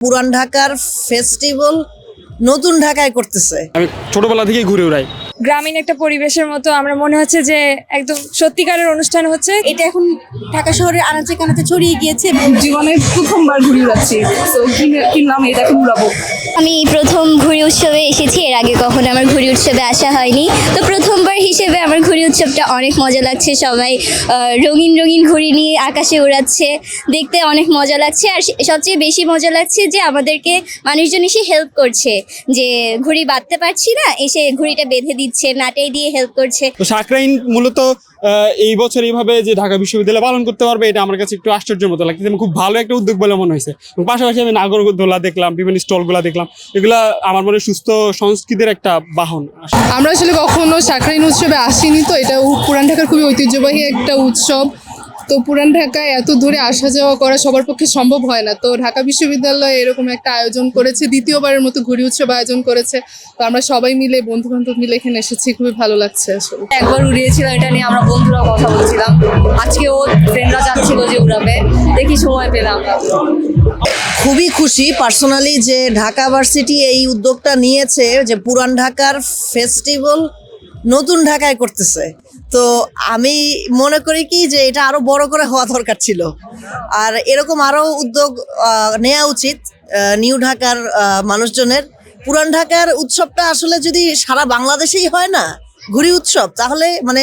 পুরান ঢাকার ফেস্টিভ্যাল নতুন ঢাকায় করতেছে। আমি ছোটবেলা থেকেই ঘুরে উড়াই গ্রামীণ একটা পরিবেশের মতো আমরা মনে হচ্ছে যে একদম সত্যিকারের অনুষ্ঠান হচ্ছে। এটা এখন ঢাকা শহরের আনাচে কানাচে ছড়িয়ে গিয়েছে জীবনে প্রথমবার ঘুরে যাচ্ছি। তো কিনলাম এটা এখন উড়াবো আমি প্রথম ঘুড়ি উৎসবে এসেছি এর আগে কখনো আমার ঘুড়ি উৎসবে আসা হয়নি। তো প্রথমবার হিসেবে আমার ঘুড়ি উৎসবটা অনেক মজা লাগছে সবাই রঙিন রঙিন ঘুড়ি নিয়ে আকাশে উড়াচ্ছে দেখতে অনেক মজা লাগছে। আর সবচেয়ে বেশি মজা লাগছে যে আমাদেরকে মানুষজন এসে হেল্প করছে যে ঘুড়ি বাঁধতে পারছি না এসে ঘুড়িটা বেঁধে দিচ্ছে। নাটাই দিয়ে হেল্প করছে। তো সাকরাইন মূলত আহ, এই বছর এইভাবে যে ঢাকা বিশ্ববিদ্যালয় পালন করতে পারবে এটা আমার কাছে একটু আশ্চর্য মতো লাগছে খুব ভালো একটা উদ্যোগ বলে মনে হয়েছে। এবং পাশাপাশি আমি নাগরদোলা দেখলাম বিভিন্ন স্টলগুলা দেখলাম। এগুলা আমার মনে সুস্থ সংস্কৃতির একটা বাহন। আমরা আসলে কখনো সাকরাইন উৎসবে আসিনি তো এটা পুরান ঢাকার খুবই ঐতিহ্যবাহী একটা উৎসব। তো পুরান ঢাকায় এত দূরে আসা যাওয়া করা সবার পক্ষে সম্ভব হয় না। তো ঢাকা বিশ্ববিদ্যালয় এরকম একটা আয়োজন করেছে দ্বিতীয়বারের মতো ঘুড়ি উৎসব আয়োজন করেছে। তো আমরা সবাই মিলে বন্ধু বান্ধব মিলে এখানে এসেছি খুবই ভালো লাগছে আসলে। একবার উড়িয়েছিলাম এটা নিয়ে আমরা বন্ধুরা কথা বলছিলাম। আজকে ও ফ্রেন্ডরা যাচ্ছিল যে উড়াবে দেখি সময় পেলাম। খুবই খুশি পার্সোনালি যে ঢাকা ভার্সিটি এই উদ্যোগটা নিয়েছে যে পুরান ঢাকার ফেস্টিভ্যাল নতুন ঢাকায় করতেছে। তো আমি মনে করি কি যে এটা আরও বড় করে হওয়া দরকার ছিল। আর এরকম আরও উদ্যোগ নেওয়া উচিত নিউ ঢাকার মানুষজনের। পুরান ঢাকার উৎসবটা আসলে যদি সারা বাংলাদেশেই হয় না ঘুড়ি উৎসব তাহলে মানে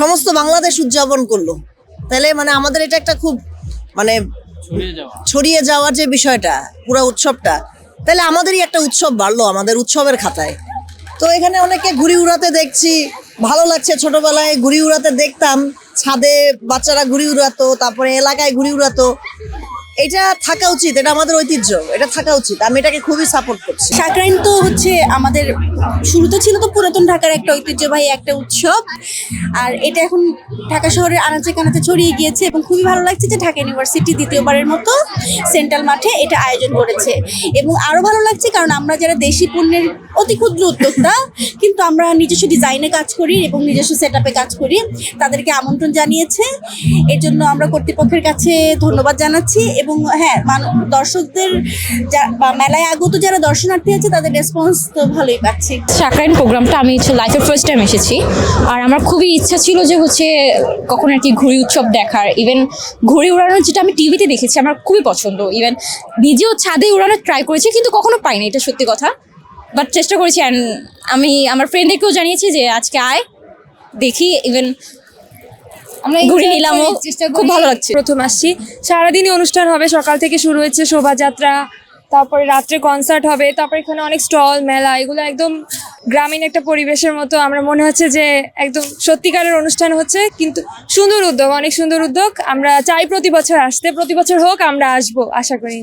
সমস্ত বাংলাদেশ উদযাপন করল। তাহলে মানে আমাদের এটা একটা খুব মানে ছড়িয়ে যাওয়ার যে বিষয়টা পুরো উৎসবটা তাহলে আমাদেরই একটা উৎসব বাড়লো আমাদের উৎসবের খাতায়। তো এখানে অনেকে ঘুড়ি উড়াতে দেখছি। ভালো লাগছে ছোটবেলায় ঘুড়ি উড়াতে দেখতাম। ছাদে বাচ্চারা ঘুড়ি উড়াতো, তারপরে এলাকায় ঘুড়ি উড়াতো। এটা থাকা উচিত, এটা আমাদের ঐতিহ্য, এটা থাকা উচিত। আমি এটাকে খুবই সাপোর্ট করছি। সাকরাইন তো হচ্ছে আমাদের শুরুতে ছিল তো পুরাতন ঢাকার একটা ঐতিহ্যবাহী একটা উৎসব, আর এটা এখন ঢাকা শহরের আনাচে কানাচে ছড়িয়ে গিয়েছে এবং খুবই ভালো লাগছে যে ঢাকা ইউনিভার্সিটি দ্বিতীয়বারের মতো সেন্ট্রাল মাঠে এটা আয়োজন করেছে। এবং আরও ভালো লাগছে কারণ আমরা যারা দেশি পণ্যের অতি ক্ষুদ্র উদ্যোক্তা, কিন্তু আমরা নিজস্ব ডিজাইনে কাজ করি এবং নিজস্ব সেট কাজ করি, তাদেরকে আমন্ত্রণ জানিয়েছে। এর জন্য আমরা কর্তৃপক্ষের কাছে ধন্যবাদ জানাচ্ছি এবং হ্যাঁ দর্শকদের বা মেলায় আগত যারা দর্শনার্থী আছে, তাদের রেসপন্স তো ভালোই পাচ্ছি। সাকরাইন প্রোগ্রামটা, আমি লাইফে ফার্স্ট টাইম এসেছি। আর আমার খুবই ইচ্ছা ছিল যে হচ্ছে কখন আর কি ঘুড়ি উৎসব দেখার। ইভেন ঘুড়ি উড়ানো যেটা আমি টিভিতে দেখেছি, আমার খুবই পছন্দ। ইভেন নিজেও ছাদে উড়ানোর ট্রাই করেছি, কিন্তু কখনো পাইনি, এটা সত্যি কথা। বাট চেষ্টা করেছি অ্যান্ড আমি আমার ফ্রেন্ডদেরকেও জানিয়েছি যে আজকে আয়, দেখি। ইভেন আমরা ঘুড়ি নিলামও খুব ভালো লাগছে। প্রথম আসছি। সারাদিনই অনুষ্ঠান হবে সকাল থেকে শুরু হচ্ছে শোভাযাত্রা তারপরে রাত্রে কনসার্ট হবে তারপরে এখানে অনেক স্টল মেলা এগুলো একদম গ্রামীণ একটা পরিবেশের মতো। আমরা মনে হচ্ছে যে একদম সত্যিকারের অনুষ্ঠান হচ্ছে কিন্তু সুন্দর উদ্যোগ অনেক সুন্দর উদ্যোগ। আমরা চাই প্রতি বছর আসতে প্রতি বছর হোক আমরা আসব আশা করি।